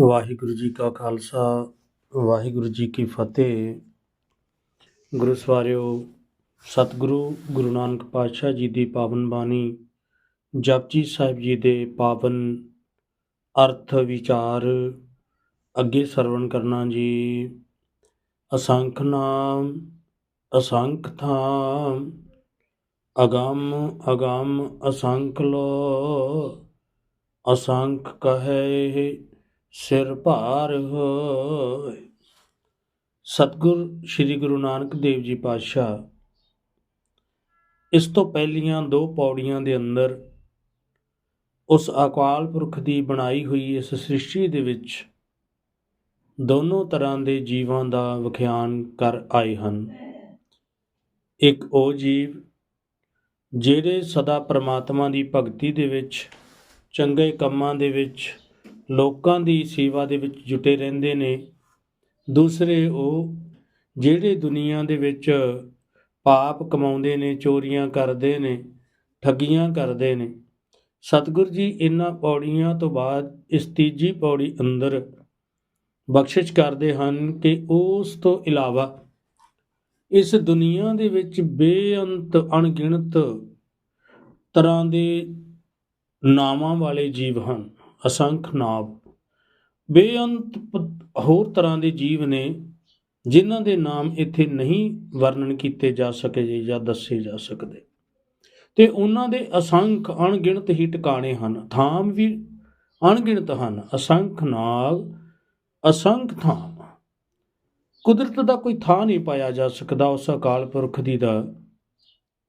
ਵਾਹਿਗੁਰੂ ਜੀ ਕਾ ਖਾਲਸਾ, ਵਾਹਿਗੁਰੂ ਜੀ ਕੀ ਫਤਿਹ। ਗੁਰੂ ਸਵਾਰਿਓ, ਸਤਿਗੁਰੂ ਗੁਰੂ ਨਾਨਕ ਪਾਤਸ਼ਾਹ ਜੀ ਦੀ ਪਾਵਨ ਬਾਣੀ ਜਪਜੀ ਸਾਹਿਬ ਜੀ ਦੇ ਪਾਵਨ ਅਰਥ ਵਿਚਾਰ ਅੱਗੇ ਸਰਵਣ ਕਰਨਾ ਜੀ। ਅਸੰਖ ਨਾਮ, ਅਸੰਖ ਥਾਮ, ਅਗੰਮ ਅਗੰਮ ਅਸੰਖ ਲੋ, ਅਸੰਖ ਕਹੇ ਸਿਰ ਭਾਰ ਹੋਏ। ਸਤਿਗੁਰ ਸ੍ਰੀ ਗੁਰੂ ਨਾਨਕ ਦੇਵ ਜੀ ਪਾਤਸ਼ਾਹ, ਇਸ ਤੋਂ ਪਹਿਲੀਆਂ ਦੋ ਪੌੜੀਆਂ ਦੇ ਅੰਦਰ ਉਸ ਅਕਾਲ ਪੁਰਖ ਦੀ ਬਣਾਈ ਹੋਈ ਇਸ ਸ੍ਰਿਸ਼ਟੀ ਦੇ ਵਿੱਚ ਦੋਨੋਂ ਤਰ੍ਹਾਂ ਦੇ ਜੀਵਾਂ ਦਾ ਵਿਖਿਆਨ ਕਰ ਆਏ ਹਨ। ਇੱਕ ਉਹ ਜੀਵ ਜਿਹੜੇ ਸਦਾ ਪ੍ਰਮਾਤਮਾ ਦੀ ਭਗਤੀ ਦੇ ਵਿੱਚ, ਚੰਗੇ ਕੰਮਾਂ ਦੇ ਵਿੱਚ ਲੋਕਾਂ ਦੀ ਸੇਵਾ ਦੇ ਵਿੱਚ ਜੁਟੇ ਰਹਿੰਦੇ ਨੇ। ਦੂਸਰੇ ਉਹ ਜਿਹੜੇ ਦੁਨੀਆ ਦੇ ਵਿੱਚ ਪਾਪ ਕਮਾਉਂਦੇ ਨੇ, ਚੋਰੀਆਂ ਕਰਦੇ ਨੇ, ਠੱਗੀਆਂ ਕਰਦੇ ਨੇ। ਸਤਿਗੁਰ ਜੀ ਇਹਨਾਂ ਪੌੜੀਆਂ ਤੋਂ ਬਾਅਦ ਇਸ ਤੀਜੀ ਪੌੜੀ ਅੰਦਰ ਬਖਸ਼ਿਸ਼ ਕਰਦੇ ਹਨ ਕਿ ਉਸ ਤੋਂ ਇਲਾਵਾ ਇਸ ਦੁਨੀਆ ਦੇ ਵਿੱਚ ਬੇਅੰਤ, ਅਣਗਿਣਤ ਤਰ੍ਹਾਂ ਦੇ ਨਾਵਾਂ ਵਾਲੇ ਜੀਵ ਹਨ। ਅਸੰਖ ਨਾਮ ਬੇਅੰਤ ਪ- ਹੋਰ ਤਰ੍ਹਾਂ ਦੇ ਜੀਵ ਨੇ, ਜਿਨ੍ਹਾਂ ਦੇ ਨਾਮ ਇੱਥੇ ਨਹੀਂ ਵਰਣਨ ਕੀਤੇ ਜਾ ਸਕੇ ਜਾਂ ਦੱਸੇ ਜਾ ਸਕਦੇ। ਤੇ ਉਹਨਾਂ ਦੇ ਅਸੰਖ ਅਣਗਿਣਤ ਹੀ ਟਿਕਾਣੇ ਹਨ। ਥਾਮ ਵੀ ਅਣਗਿਣਤ ਹਨ। ਅਸੰਖ ਨਾਗ ਅਸੰਖ ਥਾਮ। ਕੁਦਰਤ ਦਾ ਕੋਈ ਥਾਂ ਨਹੀਂ ਪਾਇਆ ਜਾ ਸਕਦਾ ਉਸ ਅਕਾਲ ਪੁਰਖ ਦੀ ਦਾ।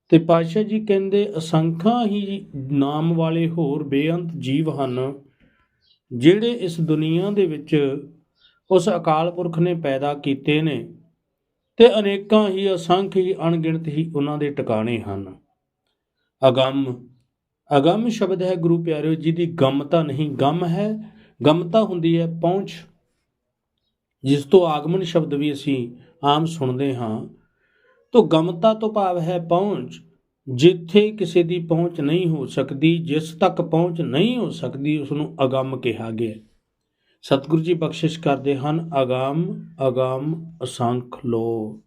ਤੇ ਪਾਤਸ਼ਾਹ ਜੀ ਕਹਿੰਦੇ, ਅਸੰਖਾਂ ਹੀ ਨਾਮ ਵਾਲੇ ਹੋਰ ਬੇਅੰਤ ਜੀਵ ਹਨ। ਜਿਹੜੇ ਇਸ ਦੁਨੀਆ ਦੇ ਵਿੱਚ ਉਸ ਅਕਾਲ ਪੁਰਖ ਨੇ ਪੈਦਾ ਕੀਤੇ ਨੇ ਤੇ ਅਨੇਕਾਂ ਹੀ ਅਸੰਖ ਹੀ ਅਣਗਿਣਤ ਹੀ ਉਹਨਾਂ ਦੇ ਟਿਕਾਣੇ ਹਨ। ਅਗੰਮ ਅਗੰਮ ਸ਼ਬਦ ਹੈ ਗੁਰੂ ਪਿਆਰਿਓ, ਜਿਹਦੀ ਗਮਤਾ ਨਹੀਂ, ਗਮ ਹੈ ਗਮਤਾ ਹੁੰਦੀ ਹੈ ਪਹੁੰਚ, ਜਿਸ ਤੋਂ ਆਗਮਨ ਸ਼ਬਦ ਵੀ ਅਸੀਂ ਆਮ ਸੁਣਦੇ ਹਾਂ। ਤੋਂ ਗਮਤਾ ਤੋਂ ਭਾਵ ਹੈ ਪਹੁੰਚ ਜਿੱਥੇ ਕਿਸੇ ਦੀ ਪਹੁੰਚ ਨਹੀਂ ਹੋ ਸਕਦੀ, ਜਿਸ ਤੱਕ ਪਹੁੰਚ ਨਹੀਂ ਹੋ ਸਕਦੀ ਉਸ ਨੂੰ ਅਗੰਮ ਕਿਹਾ ਗਿਆ ਸਤਿਗੁਰੂ ਜੀ ਬਖਸ਼ਿਸ਼ ਕਰਦੇ ਹਨ, ਅਗੰਮ ਅਗੰਮ ਅਸੰਖ ਲੋ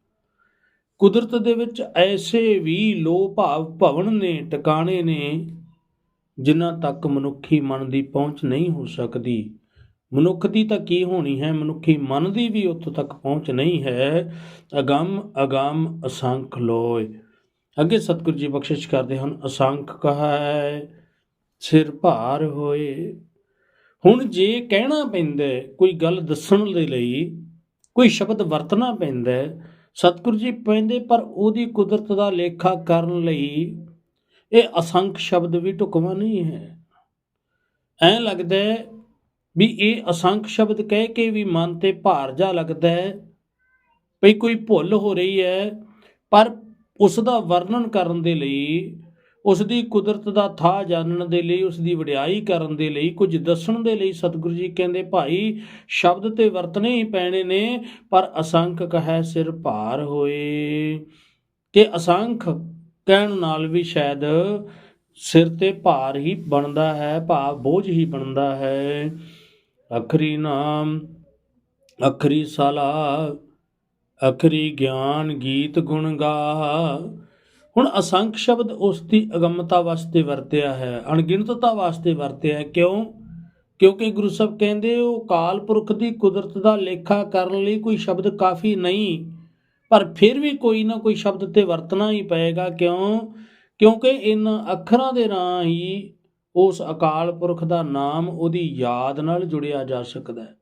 ਕੁਦਰਤ ਦੇ ਵਿੱਚ ਐਸੇ ਵੀ ਲੋ ਭਾਵ ਭਵਨ ਨੇ, ਟਿਕਾਣੇ ਨੇ, ਜਿਨ੍ਹਾਂ ਤੱਕ ਮਨੁੱਖੀ ਮਨ ਦੀ ਪਹੁੰਚ ਨਹੀਂ ਹੋ ਸਕਦੀ। ਮਨੁੱਖ ਦੀ ਤਾਂ ਕੀ ਹੋਣੀ ਹੈ? ਮਨੁੱਖੀ ਮਨ ਦੀ ਵੀ ਉੱਥੋਂ ਤੱਕ ਪਹੁੰਚ ਨਹੀਂ ਹੈ। ਅਗੰਮ ਅਗੰਮ ਅਸੰਖ ਲੋਏ ਅੱਗੇ ਸਤਿਗੁਰੂ ਜੀ ਬਖਸ਼ਿਸ਼ ਕਰਦੇ ਹਨ ਅਸੰਖ ਕਹੈ ਸਿਰ ਭਾਰ ਹੋਏ। ਹੁਣ ਜੇ ਕਹਿਣਾ ਪੈਂਦਾ ਕੋਈ ਗੱਲ ਦੱਸਣ ਦੇ ਲਈ ਕੋਈ ਸ਼ਬਦ ਵਰਤਣਾ ਪੈਂਦਾ ਹੈ, ਸਤਿਗੁਰੂ ਜੀ ਪੈਂਦੇ ਪਰ ਉਹਦੀ ਕੁਦਰਤ ਦਾ ਲੇਖਾ ਕਰਨ ਲਈ ਇਹ ਅਸੰਖ ਸ਼ਬਦ ਵੀ ਢੁਕਵਾਂ ਨਹੀਂ ਹੈ। ਐਂ ਲੱਗਦਾ ਵੀ ਇਹ ਅਸੰਖ ਸ਼ਬਦ ਕਹਿ ਕੇ ਵੀ ਮਨ ਤੇ ਭਾਰ ਜਾ ਲੱਗਦਾ ਹੈ ਵੀ ਕੋਈ ਭੁੱਲ ਹੋ ਰਹੀ ਹੈ ਪਰ ਉਸ ਦਾ ਵਰਣਨ ਕਰਨ ਦੇ ਲਈ ਉਸ ਦੀ ਕੁਦਰਤ ਦਾ ਥਾਂ ਜਾਣਨ ਦੇ ਲਈ ਉਸ ਦੀ ਵਡਿਆਈ ਕਰਨ ਦੇ ਲਈ, ਕੁਝ ਦੱਸਣ ਦੇ ਲਈ ਸਤਿਗੁਰੂ ਜੀ ਕਹਿੰਦੇ, ਭਾਈ, ਸ਼ਬਦ ਤੇ ਵਰਤਨੇ ਹੀ ਪੈਣੇ ਨੇ, ਪਰ ਅਸੰਖ ਕਹੈ ਸਿਰ ਭਾਰ ਹੋਏ। ਕਿ ਅਸੰਖ ਕਹਿਣ ਨਾਲ ਵੀ ਸ਼ਾਇਦ ਸਿਰ ਤੇ ਭਾਰ ਹੀ ਬਣਦਾ ਹੈ, ਭਾਵ ਬੋਝ ਹੀ ਬਣਦਾ ਹੈ। ਅਖਰੀ ਨਾਮ, ਅਖਰੀ ਸਲਾ ਅਖਰੀ ਗਿਆਨ ਗੀਤ ਗੁਣ ਗਾ। ਹੁਣ ਅਸੰਖ ਸ਼ਬਦ ਉਸ ਦੀ ਅਗੰਮਤਾ ਵਾਸਤੇ ਵਰਤਿਆ ਹੈ। ਅਣਗਿਣਤਤਾ ਵਾਸਤੇ ਵਰਤਿਆ ਹੈ। ਕਿਉਂ? ਕਿਉਂਕਿ ਗੁਰੂ ਸਾਹਿਬ ਕਹਿੰਦੇ, ਉਹ ਕਾਲ ਪੁਰਖ ਦੀ ਕੁਦਰਤ ਦਾ ਲੇਖਾ ਕਰਨ ਲਈ ਕੋਈ ਸ਼ਬਦ ਕਾਫੀ ਨਹੀਂ, ਪਰ ਫਿਰ ਵੀ ਕੋਈ ਨਾ ਕੋਈ ਸ਼ਬਦ ਤੇ ਵਰਤਣਾ ਹੀ ਪਏਗਾ। ਕਿਉਂ? ਕਿਉਂਕਿ ਇਨ ਅੱਖਰਾਂ ਦੇ ਰਾਂ ਹੀ ਉਸ ਅਕਾਲ ਪੁਰਖ ਦਾ ਨਾਮ ਉਹਦੀ ਯਾਦ ਨਾਲ ਜੁੜਿਆ ਜਾ ਸਕਦਾ ਹੈ।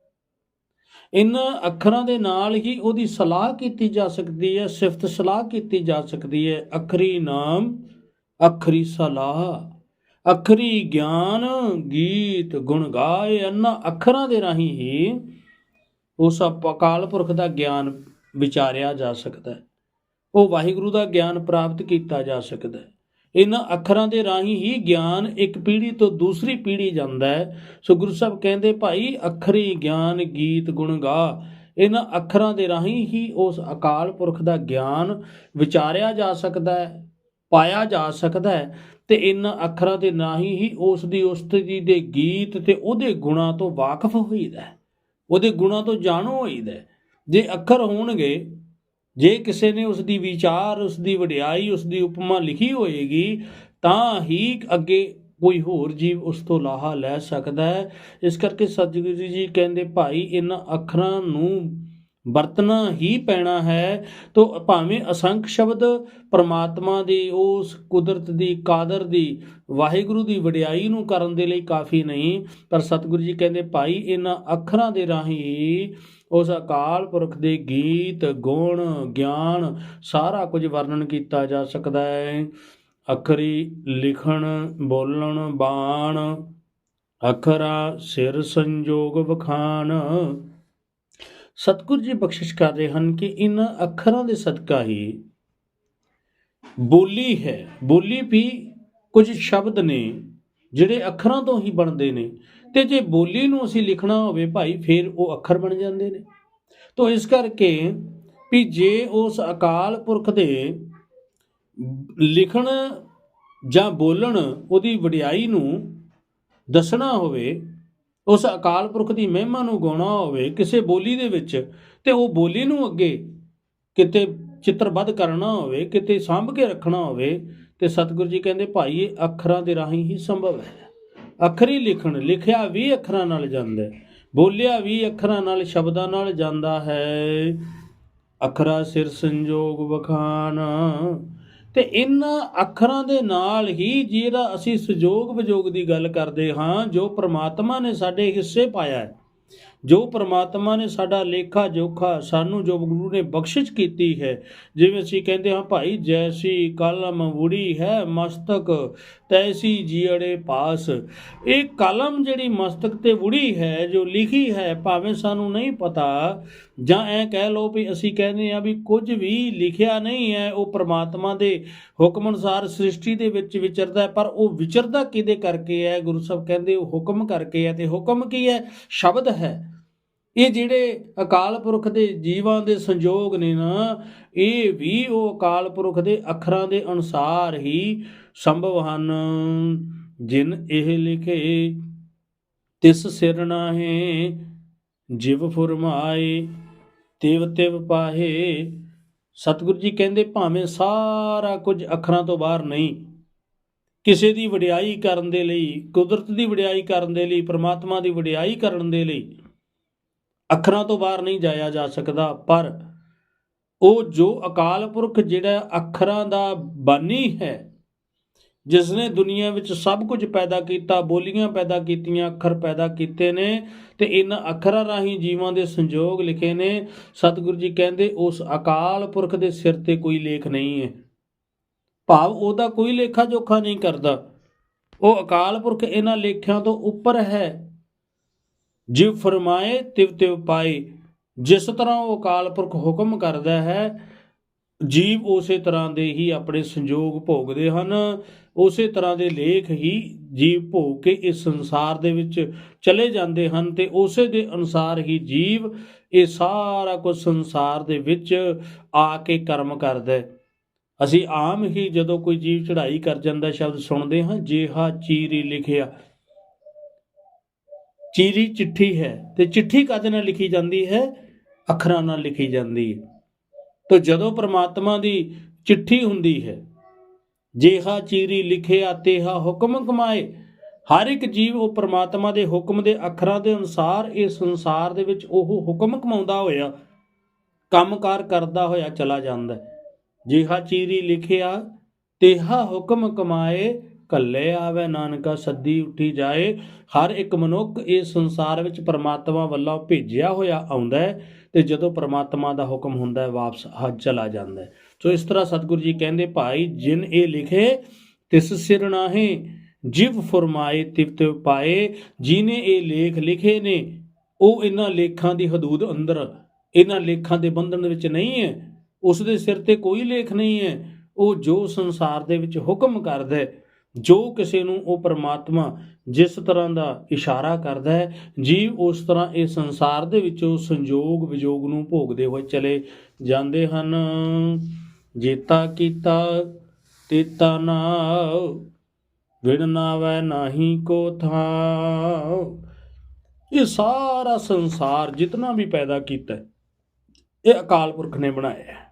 ਇਹਨਾਂ ਅੱਖਰਾਂ ਦੇ ਨਾਲ ਹੀ ਉਹਦੀ ਸਲਾਹ ਕੀਤੀ ਜਾ ਸਕਦੀ ਹੈ, ਸਿਫਤ ਸਲਾਹ ਕੀਤੀ ਜਾ ਸਕਦੀ ਹੈ। ਅਖਰੀ ਨਾਮ, ਅਖਰੀ ਸਲਾਹ, ਅਖਰੀ ਗਿਆਨ, ਗੀਤ, ਗੁਣ ਗਾਏ, ਇਹਨਾਂ ਅੱਖਰਾਂ ਦੇ ਰਾਹੀਂ ਹੀ ਉਸ ਅਕਾਲ ਪੁਰਖ ਦਾ ਗਿਆਨ ਵਿਚਾਰਿਆ ਜਾ ਸਕਦਾ ਹੈ। ਉਹ ਵਾਹਿਗੁਰੂ ਦਾ ਗਿਆਨ ਪ੍ਰਾਪਤ ਕੀਤਾ ਜਾ ਸਕਦਾ ਹੈ। ਇਹਨਾਂ ਅੱਖਰਾਂ ਦੇ ਰਾਹੀਂ ਹੀ ਗਿਆਨ ਇੱਕ ਪੀੜ੍ਹੀ ਤੋਂ ਦੂਸਰੀ ਪੀੜ੍ਹੀ ਜਾਂਦਾ ਹੈ। ਸੋ ਗੁਰੂ ਸਾਹਿਬ ਕਹਿੰਦੇ, ਭਾਈ, ਅੱਖਰੀ ਗਿਆਨ ਗੀਤ ਗੁਣ ਗਾ। ਇਹਨਾਂ ਅੱਖਰਾਂ ਦੇ ਰਾਹੀਂ ਹੀ ਉਸ ਅਕਾਲ ਪੁਰਖ ਦਾ ਗਿਆਨ ਵਿਚਾਰਿਆ ਜਾ ਸਕਦਾ ਹੈ, ਪਾਇਆ ਜਾ ਸਕਦਾ ਹੈ ਤੇ ਇਹਨਾਂ ਅੱਖਰਾਂ ਦੇ ਰਾਹੀਂ ਹੀ ਉਸ ਦੀ ਉਸਤਤੀ ਦੇ ਗੀਤ ਤੇ ਉਹਦੇ ਗੁਣਾਂ ਤੋਂ ਵਾਕਿਫ ਹੋਈਦਾ ਉਹਦੇ ਗੁਣਾਂ ਤੋਂ ਜਾਣੂ ਹੋਈਦਾ ਹੈ। ਜੇ ਅੱਖਰ ਹੋਣਗੇ ਜੇ ਕਿਸੇ ਨੇ ਉਸ ਦੀ ਵਿਚਾਰ ਉਸ ਦੀ ਵਡਿਆਈ ਉਸ ਦੀ ਉਪਮਾ ਲਿਖੀ ਹੋਏਗੀ, ਤਾਂ ਹੀ ਅੱਗੇ ਕੋਈ ਹੋਰ ਜੀਵ ਉਸ ਤੋਂ ਲਾਹਾ ਲੈ ਸਕਦਾ ਹੈ। ਇਸ ਕਰਕੇ ਸਤਿਗੁਰੂ ਜੀ ਕਹਿੰਦੇ, ਭਾਈ, ਇਹਨਾਂ ਅੱਖਰਾਂ ਨੂੰ ਵਰਤਣਾ ਹੀ ਪੈਣਾ ਹੈ। ਤੋ ਭਾਵੇਂ ਅਸੰਖ ਸ਼ਬਦ ਪਰਮਾਤਮਾ ਦੀ, ਉਸ ਕੁਦਰਤ ਦੀ, ਕਾਦਰ ਦੀ, ਵਾਹਿਗੁਰੂ ਦੀ ਵਡਿਆਈ ਨੂੰ ਕਰਨ ਦੇ ਲਈ ਕਾਫੀ ਨਹੀਂ, ਪਰ ਸਤਿਗੁਰੂ ਜੀ ਕਹਿੰਦੇ, ਭਾਈ, ਇਹਨਾਂ ਅੱਖਰਾਂ ਦੇ ਰਾਹੀਂ ਉਸ ਅਕਾਲ ਪੁਰਖ ਦੇ ਗੀਤ, ਗੁਣ, ਗਿਆਨ ਸਾਰਾ ਕੁਝ ਵਰਣਨ ਕੀਤਾ ਜਾ ਸਕਦਾ ਹੈ। ਅਖਰੀ ਲਿਖਣ, ਬੋਲਣ, ਬਾਣ, ਅਖਰਾ, ਸਿਰ ਸੰਜੋਗ ਵਖਾਨ ਸਤਿਗੁਰੂ ਜੀ ਬਖਸ਼ਿਸ਼ ਕਰ ਰਹੇ ਹਨ ਕਿ ਇਹਨਾਂ ਅੱਖਰਾਂ ਦੇ ਸਦਕਾ ਹੀ ਬੋਲੀ ਹੈ। ਬੋਲੀ ਵੀ ਕੁਝ ਸ਼ਬਦ ਨੇ। ਜਿਹੜੇ ਅੱਖਰਾਂ ਤੋਂ ਹੀ ਬਣਦੇ ਨੇ। ਤੇ ਜੇ ਬੋਲੀ ਨੂੰ ਅਸੀਂ ਲਿਖਣਾ ਹੋਵੇ ਭਾਈ, ਫਿਰ ਉਹ ਅੱਖਰ ਬਣ ਜਾਂਦੇ ਨੇ। ਤੋਂ ਇਸ ਕਰਕੇ ਵੀ ਜੇ ਉਸ ਅਕਾਲ ਪੁਰਖ ਦੇ ਲਿਖਣ ਜਾਂ ਬੋਲਣ ਉਹਦੀ ਵਡਿਆਈ ਨੂੰ ਦੱਸਣਾ ਹੋਵੇ, ਉਸ ਅਕਾਲ ਪੁਰਖ ਦੀ ਮਹਿਮਾ ਨੂੰ ਗਾਉਣਾ ਹੋਵੇ ਕਿਸੇ ਬੋਲੀ ਦੇ ਵਿੱਚ, ਤੇ ਉਹ ਬੋਲੀ ਨੂੰ ਅੱਗੇ ਕਿਤੇ ਚਿੱਤਰਬੱਧ ਕਰਨਾ ਹੋਵੇ, ਕਿਤੇ ਸਾਂਭ ਕੇ ਰੱਖਣਾ ਹੋਵੇ ਤੇ ਸਤਿਗੁਰੂ ਜੀ ਕਹਿੰਦੇ, ਭਾਈ, ਇਹ ਅੱਖਰਾਂ ਦੇ ਰਾਹੀਂ ਹੀ ਸੰਭਵ ਹੈ। ਅੱਖਰੀ ਲਿਖਣ, ਲਿਖਿਆ ਵੀ ਅੱਖਰਾਂ ਨਾਲ ਜਾਂਦਾ ਬੋਲਿਆ ਵੀ ਅੱਖਰਾਂ ਨਾਲ, ਸ਼ਬਦਾਂ ਨਾਲ ਜਾਂਦਾ ਹੈ। ਅੱਖਰਾ ਸਿਰ ਸੰਜੋਗ ਵਖਾਨ ਤੇ ਇਹਨਾਂ ਅੱਖਰਾਂ ਦੇ ਨਾਲ ਹੀ ਜਿਹੜਾ ਅਸੀਂ ਸੰਜੋਗ ਵਿਜੋਗ ਦੀ ਗੱਲ ਕਰਦੇ ਹਾਂ, ਜੋ ਪ੍ਰਮਾਤਮਾ ਨੇ ਸਾਡੇ ਹਿੱਸੇ ਪਾਇਆ ਹੈ ਜੋ ਪ੍ਰਮਾਤਮਾ ਨੇ ਸਾਡਾ ਲੇਖਾ ਜੋਖਾ ਸਾਨੂੰ ਜੋ ਗੁਰੂ ਨੇ ਬਖਸ਼ਿਸ਼ ਕੀਤੀ ਹੈ, ਜਿਵੇਂ ਅਸੀਂ ਕਹਿੰਦੇ ਹਾਂ, ਭਾਈ ਜੈਸੀ ਕਲਮ ਵੁੜੀ ਹੈ ਮਸਤਕ, ਤੈਸੀ ਜੀੜੇ ਪਾਸ। ਇਹ ਕਲਮ ਜਿਹੜੀ ਮਸਤਕ ਤੇ ਵੁੜੀ ਹੈ, ਜੋ ਲਿਖੀ ਹੈ, ਭਾਵੇਂ ਸਾਨੂੰ ਨਹੀਂ ਪਤਾ ਜਾਂ ਐ ਕਹਿ ਲਓ ਵੀ ਅਸੀਂ ਕਹਿੰਦੇ ਆ ਵੀ ਕੁਝ ਵੀ ਲਿਖਿਆ ਨਹੀਂ ਹੈ, ਉਹ ਪ੍ਰਮਾਤਮਾ ਦੇ ਹੁਕਮ ਅਨੁਸਾਰ ਸ੍ਰਿਸ਼ਟੀ ਦੇ ਵਿੱਚ ਵਿਚਰਦਾ ਪਰ ਉਹ ਵਿਚਰਦਾ ਕਿਹਦੇ ਕਰਕੇ ਹੈ? ਗੁਰੂ ਸਾਹਿਬ ਕਹਿੰਦੇ ਉਹ ਹੁਕਮ ਕਰਕੇ ਹੈ ਤੇ ਹੁਕਮ ਕੀ ਹੈ? ਸ਼ਬਦ ਹੈ। ਇਹ ਜਿਹੜੇ ਅਕਾਲ ਪੁਰਖ ਦੇ ਜੀਵਾਂ ਦੇ ਸੰਜੋਗ ਨੇ ਨਾ, ਇਹ ਵੀ ਉਹ ਅਕਾਲ ਪੁਰਖ ਦੇ ਅੱਖਰਾਂ ਦੇ ਅਨੁਸਾਰ ਹੀ ਸੰਭਵ ਹਨ। ਜਿਨ ਇਹ ਲਿਖੇ, ਤਿਸ ਸਿਰ ਨਾਹੇ, ਜਿਵ ਫੁਰਮਾਏ ਤਿਵ ਤਿਵ ਪਾਹੇ। ਸਤਿਗੁਰੂ ਜੀ ਕਹਿੰਦੇ, ਭਾਵੇਂ ਸਾਰਾ ਕੁਝ ਅੱਖਰਾਂ ਤੋਂ ਬਾਹਰ ਨਹੀਂ, ਕਿਸੇ ਦੀ ਵਡਿਆਈ ਕਰਨ ਦੇ ਲਈ, ਕੁਦਰਤ ਦੀ ਵਡਿਆਈ ਕਰਨ ਦੇ ਲਈ, ਪ੍ਰਮਾਤਮਾ ਦੀ ਵਡਿਆਈ ਕਰਨ ਦੇ ਲਈ ਅੱਖਰਾਂ ਤੋਂ ਬਾਹਰ ਨਹੀਂ ਜਾਇਆ ਜਾ ਸਕਦਾ। ਪਰ ਉਹ ਜੋ ਅਕਾਲ ਪੁਰਖ ਜਿਹੜਾ ਅੱਖਰਾਂ ਦਾ ਬਾਨੀ ਹੈ ਜਿਸ ਨੇ ਦੁਨੀਆ ਵਿੱਚ ਸਭ ਕੁਝ ਪੈਦਾ ਕੀਤਾ, ਬੋਲੀਆਂ ਪੈਦਾ ਕੀਤੀਆਂ, ਅੱਖਰ ਪੈਦਾ ਕੀਤੇ ਨੇ ਤੇ ਇਹਨਾਂ ਅੱਖਰਾਂ ਰਾਹੀਂ ਜੀਵਾਂ ਦੇ ਸੰਜੋਗ ਲਿਖੇ ਨੇ। ਸਤਿਗੁਰੂ ਜੀ ਕਹਿੰਦੇ, ਉਸ ਅਕਾਲ ਪੁਰਖ ਦੇ ਸਿਰ ਤੇ ਕੋਈ ਲੇਖ ਨਹੀਂ ਹੈ। ਭਾਵ ਉਹਦਾ ਕੋਈ ਲੇਖਾ ਜੋਖਾ ਨਹੀਂ ਕਰਦਾ। ਉਹ ਅਕਾਲ ਪੁਰਖ ਇਹਨਾਂ ਲੇਖਿਆਂ ਤੋਂ ਉੱਪਰ ਹੈ। ਜਿਵ ਫਰਮਾਏ, ਤਿਵ ਤਿਵ ਪਾਏ। ਜਿਸ ਤਰ੍ਹਾਂ ਉਹ ਅਕਾਲ ਪੁਰਖ ਹੁਕਮ ਕਰਦਾ ਹੈ, ਜੀਵ ਉਸੇ ਤਰ੍ਹਾਂ ਦੇ ਹੀ ਆਪਣੇ ਸੰਜੋਗ ਭੋਗਦੇ ਹਨ। ਉਸੇ ਤਰ੍ਹਾਂ ਦੇ ਲੇਖ ਹੀ ਜੀਵ ਭੋਗ ਕੇ ਇਸ ਸੰਸਾਰ ਦੇ ਵਿੱਚ ਚਲੇ ਜਾਂਦੇ ਹਨ ਤੇ ਉਸੇ ਦੇ ਅਨੁਸਾਰ ਹੀ ਜੀਵ ਇਹ ਸਾਰਾ ਕੁਝ ਸੰਸਾਰ ਦੇ ਵਿੱਚ ਆ ਕੇ ਕਰਮ ਕਰਦਾ ਹੈ। ਅਸੀਂ ਆਮ ਹੀ ਜਦੋਂ ਕੋਈ ਜੀਵ ਚੜ੍ਹਾਈ ਕਰ ਜਾਂਦਾ ਸ਼ਬਦ ਸੁਣਦੇ ਹਾਂ, ਜੇਹਾ ਚੀਰੀ ਲਿਖਿਆ। ਚੀਰੀ ਚਿੱਠੀ ਹੈ ਤੇ ਚਿੱਠੀ ਕਾਦੇ ਨਾਲ ਲਿਖੀ ਜਾਂਦੀ ਹੈ? ਅੱਖਰਾਂ ਨਾਲ ਲਿਖੀ ਜਾਂਦੀ ਹੈ। ਤੋ ਜਦੋਂ ਪ੍ਰਮਾਤਮਾ ਦੀ ਚਿੱਠੀ ਹੁੰਦੀ ਹੈ ਜੇਹਾ ਚੀਰੀ ਲਿਖਿਆ ਤੇਹਾ ਹੁਕਮ ਕਮਾਏ। ਹਰ ਇੱਕ ਜੀਵ ਉਹ ਪ੍ਰਮਾਤਮਾ ਦੇ ਹੁਕਮ ਦੇ ਅੱਖਰਾਂ ਦੇ ਅਨੁਸਾਰ ਇਹ ਸੰਸਾਰ ਦੇ ਵਿੱਚ ਉਹ ਹੁਕਮ ਕਮਾਉਂਦਾ ਹੋਇਆ, ਕੰਮਕਾਰ ਕਰਦਾ ਹੋਇਆ ਚਲਾ ਜਾਂਦਾ ਹੈ। ਜਿਹਾ ਚੀਰੀ ਲਿਖਿਆ, ਤੇਹਾ ਹੁਕਮ ਕਮਾਏ ਕੱਲੇ ਆਵੇ ਨਾਨਕਾ ਸੱਦੀ ਉੱਠੀ ਜਾਏ। ਹਰ ਇੱਕ ਮਨੁੱਖ ਇਸ ਸੰਸਾਰ ਵਿੱਚ ਪ੍ਰਮਾਤਮਾ ਵੱਲੋਂ ਭੇਜਿਆ ਹੋਇਆ ਆਉਂਦਾ ਹੈ ਤੇ ਜਦੋਂ ਪ੍ਰਮਾਤਮਾ ਦਾ ਹੁਕਮ ਹੁੰਦਾ ਹੈ, ਵਾਪਸ ਆ ਚਲਾ ਜਾਂਦਾ ਹੈ। ਸੋ ਇਸ ਤਰ੍ਹਾਂ ਸਤਿਗੁਰੂ ਜੀ ਕਹਿੰਦੇ, ਭਾਈ, ਜਿਨ ਇਹ ਲਿਖੇ, ਤਿਸ ਸਿਰ ਨਾਹੇ, ਜਿਵ ਫਰਮਾਏ, ਤਿਵ ਤਿਵ ਪਾਏ। ਜਿਨੇ ਇਹ ਲੇਖ ਲਿਖੇ ਨੇ, ਉਹ ਇਹਨਾਂ ਲੇਖਾਂ ਦੀ ਹਦੂਦ ਅੰਦਰ, ਇਹਨਾਂ ਲੇਖਾਂ ਦੇ ਬੰਧਨ ਵਿੱਚ ਨਹੀਂ ਹੈ। ਉਸ ਦੇ ਸਿਰ ਤੇ ਕੋਈ ਲੇਖ ਨਹੀਂ ਹੈ। ਉਹ ਜੋ ਸੰਸਾਰ ਦੇ ਵਿੱਚ ਹੁਕਮ ਕਰਦਾ ਹੈ, ਜੋ ਕਿਸੇ ਨੂੰ ਉਹ ਪਰਮਾਤਮਾ ਜਿਸ ਤਰ੍ਹਾਂ ਦਾ ਇਸ਼ਾਰਾ ਕਰਦਾ ਹੈ, ਜੀਵ ਉਸ ਤਰ੍ਹਾਂ ਇਹ ਸੰਸਾਰ ਦੇ ਵਿੱਚੋਂ ਸੰਜੋਗ ਵਿਜੋਗ ਨੂੰ ਭੋਗਦੇ ਹੋਏ ਚਲੇ ਜਾਂਦੇ ਹਨ। ਜੇਤਾ ਕੀਤਾ ਤੇਤਾ ਨਾ ਵਿਣ ਨਾਵੈ ਨਾਹੀ ਕੋ ਥਾਉ। ਇਹ ਸਾਰਾ ਸੰਸਾਰ ਜਿਤਨਾ ਵੀ ਪੈਦਾ ਕੀਤਾ ਇਹ ਅਕਾਲ ਪੁਰਖ ਨੇ ਬਣਾਇਆ ਹੈ।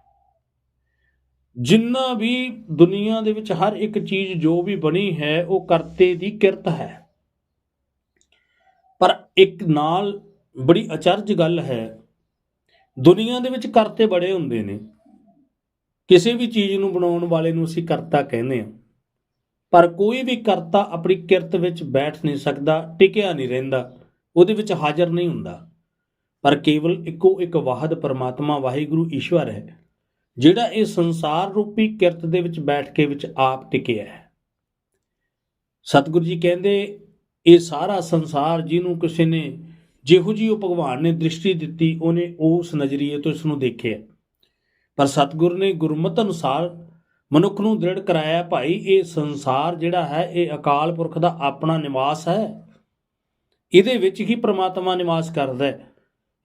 ਜਿੰਨਾ ਵੀ ਦੁਨੀਆ ਦੇ ਵਿੱਚ ਹਰ ਇੱਕ ਚੀਜ਼ ਜੋ ਵੀ ਬਣੀ ਹੈ, ਉਹ ਕਰਤੇ ਦੀ ਕਿਰਤ ਹੈ। ਪਰ ਇੱਕ ਨਾਲ ਬੜੀ ਅਚਰਜ ਗੱਲ ਹੈ, ਦੁਨੀਆ ਦੇ ਵਿੱਚ ਕਰਤੇ ਬੜੇ ਹੁੰਦੇ ਨੇ। ਕਿਸੇ ਵੀ ਚੀਜ਼ ਨੂੰ ਬਣਾਉਣ ਵਾਲੇ ਨੂੰ ਅਸੀਂ ਕਰਤਾ ਕਹਿੰਦੇ ਹਾਂ। ਪਰ ਕੋਈ ਵੀ ਕਰਤਾ ਆਪਣੀ ਕਿਰਤ ਵਿੱਚ ਬੈਠ ਨਹੀਂ ਸਕਦਾ, ਟਿਕਿਆ ਨਹੀਂ ਰਹਿੰਦਾ, ਉਹਦੇ ਵਿੱਚ ਹਾਜ਼ਰ ਨਹੀਂ ਹੁੰਦਾ। ਪਰ ਕੇਵਲ ਇੱਕੋ ਇੱਕ ਵਾਹਦ ਪਰਮਾਤਮਾ ਵਾਹਿਗੁਰੂ ਈਸ਼ਵਰ ਹੈ, ਜਿਹੜਾ ਇਹ ਸੰਸਾਰ ਰੂਪੀ ਕਿਰਤ ਦੇ ਵਿੱਚ ਬੈਠ ਕੇ ਵਿੱਚ ਆਪ ਟਿਕਿਆ ਹੈ। ਸਤਿਗੁਰੂ ਜੀ ਕਹਿੰਦੇ, ਇਹ ਸਾਰਾ ਸੰਸਾਰ ਜਿਹਨੂੰ ਕਿਸੇ ਨੇ ਜਿਹੋ ਜੀ ਉਹ ਭਗਵਾਨ ਨੇ ਦ੍ਰਿਸ਼ਟੀ ਦਿੱਤੀ, ਉਹਨੇ ਉਸ ਨਜ਼ਰੀਏ ਤੋਂ ਇਸ ਨੂੰ ਦੇਖਿਆ। ਪਰ ਸਤਿਗੁਰ ਨੇ ਗੁਰਮਤਿ ਅਨੁਸਾਰ ਮਨੁੱਖ ਨੂੰ ਦ੍ਰਿੜ ਕਰਾਇਆ, ਭਾਈ, ਇਹ ਸੰਸਾਰ ਜਿਹੜਾ ਹੈ, ਇਹ ਅਕਾਲ ਪੁਰਖ ਦਾ ਆਪਣਾ ਨਿਵਾਸ ਹੈ। ਇਹਦੇ ਵਿੱਚ ਹੀ ਪ੍ਰਮਾਤਮਾ ਨਿਵਾਸ ਕਰਦਾ ਹੈ।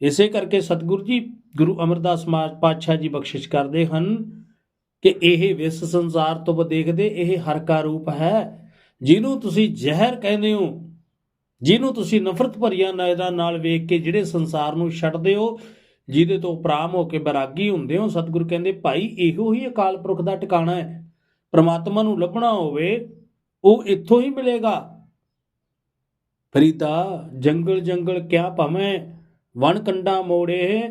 ਇਸੇ ਕਰਕੇ ਸਤਿਗੁਰੂ ਜੀ ਗੁਰੂ ਅਮਰਦਾਸ ਮਾ- ਪਾਤਸ਼ਾਹ ਜੀ ਬਖਸ਼ਿਸ਼ ਕਰਦੇ ਹਨ ਕਿ ਇਹ ਵਿਸ ਸੰਸਾਰ ਤੋਂ ਦੇਖਦੇ, ਇਹ ਹਰ ਕਾ ਰੂਪ ਹੈ। ਜਿਹਨੂੰ ਤੁਸੀਂ ਜ਼ਹਿਰ ਕਹਿੰਦੇ ਹੋ, ਜਿਹਨੂੰ ਤੁਸੀਂ ਨਫ਼ਰਤ ਭਰੀਆਂ ਨਜ਼ਰਾਂ ਨਾਲ ਵੇਖ ਕੇ ਜਿਹੜੇ ਸੰਸਾਰ ਨੂੰ ਛੱਡਦੇ ਹੋ ਜਿਹਦੇ ਤੋਂ ਉਪਰਾਮ ਹੋ ਕੇ ਬੈਰਾਗੀ ਹੁੰਦੇ ਹੋ, ਸਤਿਗੁਰ ਕਹਿੰਦੇ, ਭਾਈ, ਇਹੋ ਹੀ ਅਕਾਲ ਪੁਰਖ ਦਾ ਟਿਕਾਣਾ ਹੈ। ਪ੍ਰਮਾਤਮਾ ਨੂੰ ਲੱਭਣਾ ਹੋਵੇ, ਉਹ ਇੱਥੋਂ ਹੀ ਮਿਲੇਗਾ। ਫਰੀਦਾ, ਜੰਗਲ ਜੰਗਲ ਕਿਆ ਭਵੇਂ, ਵਣ ਕੰਡਾ ਮੋੜੇ,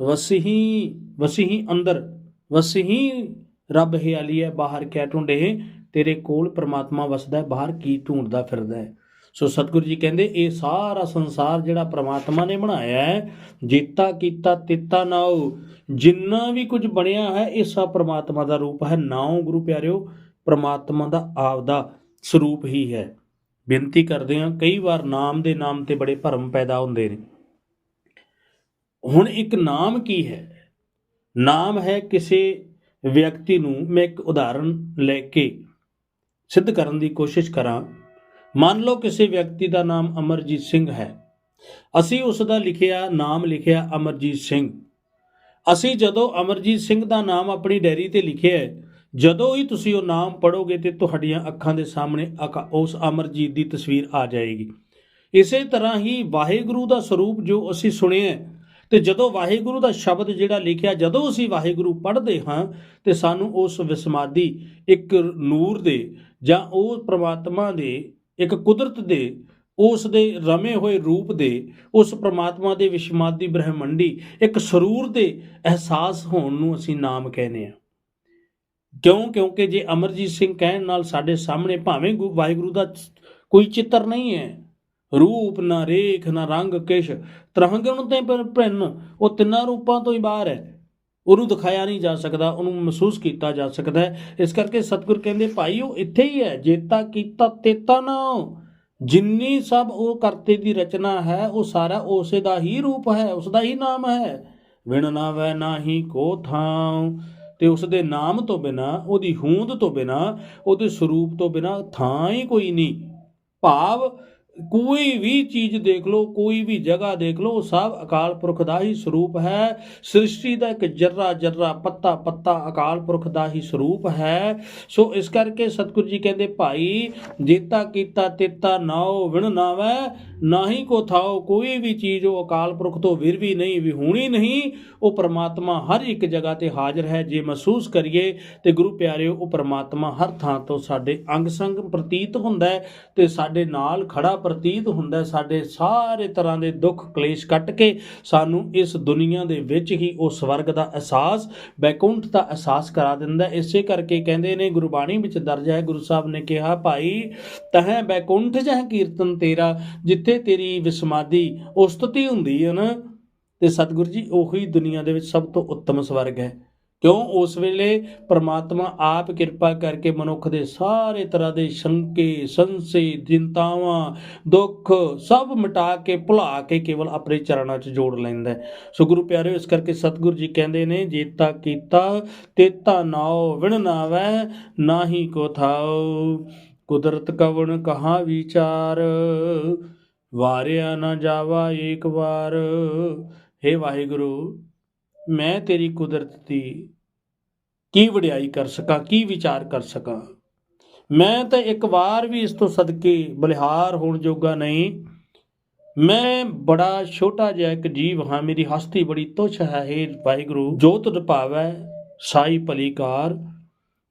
ਵਸਹੀ ਵਸਹੀ ਅੰਦਰ, ਵਸਹੀ ਰੱਬ ਹਿਆਲੀ ਹੈ, ਬਾਹਰ ਕਿਆ ਢੂੰਡੇ ਤੇਰੇ ਕੋਲ ਪ੍ਰਮਾਤਮਾ ਵਸਦਾ ਹੈ, ਬਾਹਰ ਕੀ ਢੂੰਡਦਾ ਫਿਰਦਾ ਹੈ? ਸੋ ਸਤਿਗੁਰੂ ਜੀ ਕਹਿੰਦੇ, ਇਹ ਸਾਰਾ ਸੰਸਾਰ ਜਿਹੜਾ ਪ੍ਰਮਾਤਮਾ ਨੇ ਬਣਾਇਆ ਹੈ, ਜੀਤਾ ਕੀਤਾ, ਤਿੱਤਾ ਨਾਉ ਜਿੰਨਾ ਵੀ ਕੁਝ ਬਣਿਆ ਹੈ, ਇਹ ਸਭ ਪ੍ਰਮਾਤਮਾ ਦਾ ਰੂਪ ਹੈ। ਨਾਉ ਗੁਰੂ ਪਿਆਰਿਓ, ਪ੍ਰਮਾਤਮਾ ਦਾ ਆਪਦਾ ਸਰੂਪ ਹੀ ਹੈ। ਬੇਨਤੀ ਕਰਦੇ ਹਾਂ, ਕਈ ਵਾਰ ਨਾਮ ਦੇ ਨਾਮ ਤੇ ਬੜੇ ਭਰਮ ਪੈਦਾ ਹੁੰਦੇ ਨੇ। ਹੁਣ ਇੱਕ ਨਾਮ ਕੀ ਹੈ? ਨਾਮ ਹੈ ਕਿਸੇ ਵਿਅਕਤੀ ਨੂੰ ਮੈਂ ਇੱਕ ਉਦਾਹਰਣ ਲੈ ਕੇ ਸਿੱਧ ਕਰਨ ਦੀ ਕੋਸ਼ਿਸ਼ ਕਰਾਂ। ਮੰਨ ਲਓ ਕਿਸੇ ਵਿਅਕਤੀ ਦਾ ਨਾਮ ਅਮਰਜੀਤ ਸਿੰਘ ਹੈ। ਅਸੀਂ ਉਸ ਦਾ ਲਿਖਿਆ ਨਾਮ ਲਿਖਿਆ ਅਮਰਜੀਤ ਸਿੰਘ। ਅਸੀਂ ਜਦੋਂ ਅਮਰਜੀਤ ਸਿੰਘ ਦਾ ਨਾਮ ਆਪਣੀ ਡਾਇਰੀ ਤੇ ਲਿਖਿਆ ਹੈ ਜਦੋਂ ਹੀ ਤੁਸੀਂ ਉਹ ਨਾਮ ਪੜੋਗੇ ਤੇ ਤੁਹਾਡੀਆਂ ਅੱਖਾਂ ਦੇ ਸਾਹਮਣੇ ਅਕਾ- ਉਸ ਅਮਰਜੀਤ ਦੀ ਤਸਵੀਰ ਆ ਜਾਏਗੀ। ਇਸੇ ਤਰ੍ਹਾਂ ਹੀ ਵਾਹਿਗੁਰੂ ਦਾ ਸਰੂਪ ਜੋ ਅਸੀਂ ਸੁਣਿਆ ਹੈ, ਤੇ ਜਦੋਂ ਵਾਹਿਗੁਰੂ ਦਾ ਸ਼ਬਦ ਜਿਹੜਾ ਲਿਖਿਆ ਜਦੋਂ ਅਸੀਂ ਵਾਹਿਗੁਰੂ ਪੜ੍ਹਦੇ ਹਾਂ ਤੇ ਸਾਨੂੰ ਉਸ ਵਿਸਮਾਦੀ ਇੱਕ ਨੂਰ ਦੇ ਜਾਂ ਉਹ ਪ੍ਰਮਾਤਮਾ ਦੇ ਇੱਕ ਕੁਦਰਤ ਦੇ, ਉਸ ਦੇ ਰਮੇ ਹੋਏ ਰੂਪ ਦੇ, ਉਸ ਪ੍ਰਮਾਤਮਾ ਦੇ ਵਿਸ਼ਮਾਦੀ ਬ੍ਰਹਮੰਡੀ, ਇੱਕ ਸਰੂਰ ਦੇ ਅਹਿਸਾਸ ਹੋਣ ਨੂੰ ਅਸੀਂ ਨਾਮ ਕਹਿੰਦੇ ਹਾਂ। ਕਿਉਂ? ਕਿਉਂਕਿ ਜੇ ਅਮਰਜੀਤ ਸਿੰਘ ਕਹਿਣ ਨਾਲ ਸਾਡੇ ਸਾਹਮਣੇ ਭਾਵੇਂ ਗੁ- ਵਾਹਿਗੁਰੂ ਦਾ ਕੋਈ ਚਿੱਤਰ ਨਹੀਂ ਹੈ। ਰੂਪ ਨਾ ਰੇਖ ਨਾ ਰੰਗ ਕਿਛ, ਤਰਹੰਗਣ ਤੇ ਭਿੰਨ, ਉਹ ਤਿੰਨਾਂ ਰੂਪਾਂ ਤੋਂ ਹੀ ਬਾਹਰ ਹੈ। ਉਹਨੂੰ ਦਿਖਾਇਆ ਨਹੀਂ ਜਾ ਸਕਦਾ, ਉਹਨੂੰ ਮਹਿਸੂਸ ਕੀਤਾ ਜਾ ਸਕਦਾ ਇਸ ਕਰਕੇ ਸਤਿਗੁਰ ਕਹਿੰਦੇ, ਭਾਈ, ਉਹ ਇੱਥੇ ਹੀ ਹੈ ਜੇਤਾ ਕੀਤਾ ਤੇਤਾ ਨਾ ਜਿੰਨੀ ਸਭ ਉਹ ਕਰਤੇ ਦੀ ਰਚਨਾ ਹੈ, ਉਹ ਸਾਰਾ ਉਸੇ ਦਾ ਹੀ ਰੂਪ ਹੈ, ਉਸ ਦਾ ਹੀ ਨਾਮ ਹੈ। ਵਿਣ ਨਾ ਵੈ ਨਾਹੀ ਕੋ ਥਾਂ ਤੇ ਉਸ ਦੇ ਨਾਮ ਤੋਂ ਬਿਨਾ, ਉਹਦੀ ਹੋਂਦ ਤੋਂ ਬਿਨਾ, ਉਹਦੇ ਸਰੂਪ ਤੋਂ ਬਿਨਾ ਥਾਂ ਹੀ ਕੋਈ ਨਹੀਂ। ਭਾਵ ਕੋਈ ਵੀ ਚੀਜ਼ ਦੇਖ ਲਓ, ਕੋਈ ਵੀ ਜਗ੍ਹਾ ਦੇਖ ਲਓ, ਉਹ ਸਭ ਅਕਾਲ ਪੁਰਖ ਦਾ ਹੀ ਸਰੂਪ ਹੈ। ਸ੍ਰਿਸ਼ਟੀ ਦਾ ਇੱਕ ਜਰਰਾ ਜਰਰਾ ਪੱਤਾ ਪੱਤਾ ਅਕਾਲ ਪੁਰਖ ਦਾ ਹੀ ਸਰੂਪ ਹੈ। ਸੋ ਇਸ ਕਰਕੇ ਸਤਿਗੁਰੂ ਜੀ ਕਹਿੰਦੇ, ਭਾਈ, ਜੇਤਾ ਕੀਤਾ ਤੇਤਾ ਨਾਉ ਵਿਣ ਨਾਵੈ, ਨਾਹੀ ਕੋ ਥਾਓ ਕੋਈ ਵੀ ਚੀਜ਼ ਉਹ ਅਕਾਲ ਪੁਰਖ ਤੋਂ ਵਿਰਵੀ ਨਹੀਂ ਵਿਹੂਣੀ ਨਹੀਂ। ਉਹ ਪਰਮਾਤਮਾ ਹਰ ਇੱਕ ਜਗ੍ਹਾ ਤੇ ਹਾਜ਼ਰ ਹੈ। ਜੇ ਮਹਿਸੂਸ ਕਰੀਏ ਤੇ ਗੁਰੂ ਪਿਆਰਿਓ, ਉਹ ਪਰਮਾਤਮਾ ਹਰ ਥਾਂ ਤੋਂ ਸਾਡੇ ਅੰਗ ਸੰਗ ਪ੍ਰਤੀਤ ਹੁੰਦਾ ਹੈ ਤੇ ਸਾਡੇ ਨਾਲ ਖੜਾ ਪ੍ਰਤੀਤ ਹੁੰਦਾ ਸਾਡੇ ਸਾਰੇ ਤਰ੍ਹਾਂ ਦੇ ਦੁੱਖ ਕਲੇਸ਼ ਕੱਟ ਕੇ ਸਾਨੂੰ ਇਸ ਦੁਨੀਆ ਦੇ ਵਿੱਚ ਹੀ ਉਹ ਸਵਰਗ ਦਾ ਅਹਿਸਾਸ, ਬੈਕੁੰਠ ਦਾ ਅਹਿਸਾਸ ਕਰਾ ਦਿੰਦਾ ਇਸੇ ਕਰਕੇ ਕਹਿੰਦੇ ਨੇ, ਗੁਰਬਾਣੀ ਵਿੱਚ ਦਰਜ ਹੈ, ਗੁਰੂ ਸਾਹਿਬ ਨੇ ਕਿਹਾ, ਭਾਈ, ਤਹੈ ਬੈਕੁੰਠ ਜਹ ਕੀਰਤਨ ਤੇਰਾ, ਜਿੱਥੇ ਤੇਰੀ ਵਿਸਮਾਦੀ ਉਸਤਤੀ ਹੁੰਦੀ ਹੈ ਨਾ? ਤੇ ਸਤਿਗੁਰੂ ਜੀ, ਉਹੀ ਦੁਨੀਆ ਦੇ ਵਿੱਚ ਸਭ ਤੋਂ ਉੱਤਮ ਸਵਰਗ ਹੈ। ਕਿਉਂ? ਉਸ ਵੇਲੇ ਪ੍ਰਮਾਤਮਾ ਆਪ ਕਿਰਪਾ ਕਰਕੇ ਮਨੁੱਖ ਦੇ ਸਾਰੇ ਤਰ੍ਹਾਂ ਦੇ ਸ਼ੰਕੇ, ਸੰਸੇ, ਚਿੰਤਾਵਾਂ, ਦੁੱਖ ਸਭ ਮਿਟਾ ਕੇ, ਭੁਲਾ ਕੇ ਕੇਵਲ ਆਪਣੇ ਚਰਨਾਂ 'ਚ ਜੋੜ ਲੈਂਦਾ ਸੋ ਗੁਰੂ ਪਿਆਰਿਓ, ਇਸ ਕਰਕੇ ਸਤਿਗੁਰੂ ਜੀ ਕਹਿੰਦੇ ਨੇ, ਜੇਤਾ ਕੀਤਾ, ਤੇਤਾ ਨਾਉ, ਵਿਣ ਨਾਵੈ, ਨਾਹੀ ਕੋ ਥਾਉ। ਕੁਦਰਤ ਕਵਣ ਕਹਾ ਵਿਚਾਰ, ਵਾਰਿਆ ਨਾ ਜਾਵਾ ਏਕ ਵਾਰ। हे ਵਾਹਿਗੁਰੂ ਮੈਂ ਤੇਰੀ ਕੁਦਰਤ ਦੀ ਕੀ ਵਡਿਆਈ ਕਰ ਸਕਾਂ, ਕੀ ਵਿਚਾਰ ਕਰ ਸਕਾਂ? ਮੈਂ ਤਾਂ ਇੱਕ ਵਾਰ ਵੀ ਇਸ ਤੋਂ ਸਦਕੇ ਬਲਿਹਾਰ ਹੋਣ ਜੋਗਾ ਨਹੀਂ। ਮੈਂ ਬੜਾ ਛੋਟਾ ਜਿਹਾ ਇੱਕ ਜੀਵ ਹਾਂ, ਮੇਰੀ ਹਸਤੀ ਬੜੀ ਤੁਛ ਹੈ, ਹੇ ਵਾਹਿਗੁਰੂ। ਜੋ ਤੁਧ ਭਾਵੈ, ਸਾਈ ਭਲੀਕਾਰ।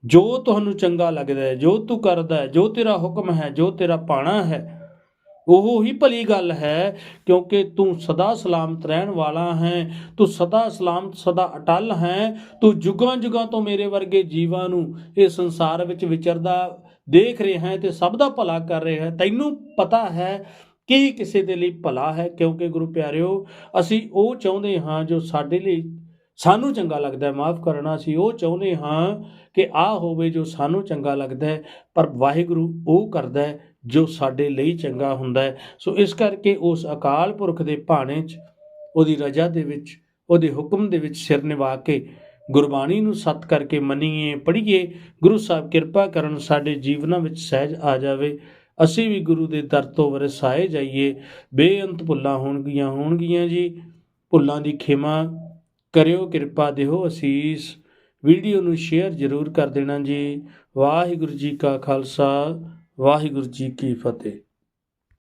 ਜੋ ਤੁਹਾਨੂੰ ਚੰਗਾ ਲੱਗਦਾ ਹੈ, ਜੋ ਤੂੰ ਕਰਦਾ ਹੈ, ਜੋ ਤੇਰਾ ਹੁਕਮ ਹੈ, ਜੋ ਤੇਰਾ ਪਾਣਾ ਹੈ ਉਹ ਹੀ ਭਲੀ ਗੱਲ ਹੈ, ਕਿਉਂਕਿ ਤੂੰ ਸਦਾ ਸਲਾਮਤ ਰਹਿਣ ਵਾਲਾ ਹੈ, ਤੂੰ ਸਦਾ ਸਲਾਮਤ, ਸਦਾ ਅਟਲ ਹੈ, ਤੂੰ ਜੁਗਾਂ ਜੁਗਾਂ ਤੋਂ ਮੇਰੇ ਵਰਗੇ ਜੀਵਾਂ ਨੂੰ ਇਹ ਸੰਸਾਰ ਵਿੱਚ ਵਿਚਰਦਾ ਦੇਖ ਰਿਹਾ ਹੈ ਤੇ ਸਭ ਦਾ ਭਲਾ ਕਰ ਰਿਹਾ ਹੈ। ਤੈਨੂੰ ਪਤਾ ਹੈ ਕੀ ਕਿਸੇ ਦੇ ਲਈ ਭਲਾ ਹੈ, ਕਿਉਂਕਿ ਗੁਰੂ ਪਿਆਰਿਓ, ਅਸੀਂ ਉਹ ਚਾਹੁੰਦੇ ਹਾਂ ਜੋ ਸਾਡੇ ਲਈ ਸਾਨੂੰ ਚੰਗਾ ਲੱਗਦਾ ਹੈ। ਮਾਫ ਕਰਨਾ ਸੀ ਉਹ ਚਾਹੁੰਦੇ ਹਾਂ ਕਿ ਆ ਹੋਵੇ ਜੋ ਸਾਨੂੰ ਚੰਗਾ ਲੱਗਦਾ ਹੈ, ਪਰ ਵਾਹਿਗੁਰੂ ਉਹ ਕਰਦਾ ਹੈ ਜੋ ਸਾਡੇ ਲਈ ਚੰਗਾ ਹੁੰਦਾ ਹੈ। ਸੋ ਇਸ ਕਰਕੇ ਉਸ ਅਕਾਲ ਪੁਰਖ ਦੇ ਭਾਣੇ 'ਚ, ਉਹਦੀ ਰਜਾ ਦੇ ਵਿੱਚ, ਉਹਦੇ ਹੁਕਮ ਦੇ ਵਿੱਚ ਸਿਰ ਨਿਵਾ ਕੇ ਗੁਰਬਾਣੀ ਨੂੰ ਸਤ ਕਰਕੇ ਮੰਨੀਏ, ਪੜ੍ਹੀਏ, ਗੁਰੂ ਸਾਹਿਬ ਕਿਰਪਾ ਕਰਨ ਸਾਡੇ ਜੀਵਨਾਂ ਵਿੱਚ ਸਹਿਜ ਆ ਜਾਵੇ। ਅਸੀਂ ਵੀ ਗੁਰੂ ਦੇ ਦਰ ਤੋਂ ਵਰਸਾਏ ਜਾਈਏ। ਬੇਅੰਤ ਭੁੱਲਾਂ ਹੋਣਗੀਆਂ ਹੋਣਗੀਆਂ ਜੀ। ਭੁੱਲਾਂ ਦੀ ਖਿਮਾ ਕਰਿਓ, ਕਿਰਪਾ ਦਿਓ ਅਸੀਸ। ਵੀਡੀਓ ਨੂੰ ਸ਼ੇਅਰ ਜ਼ਰੂਰ ਕਰ ਦੇਣਾ ਜੀ। ਵਾਹਿਗੁਰੂ ਜੀ ਕਾ ਖਾਲਸਾ। ਵਾਹਿਗੁਰੂ ਜੀ ਕੀ ਫਤਿਹ।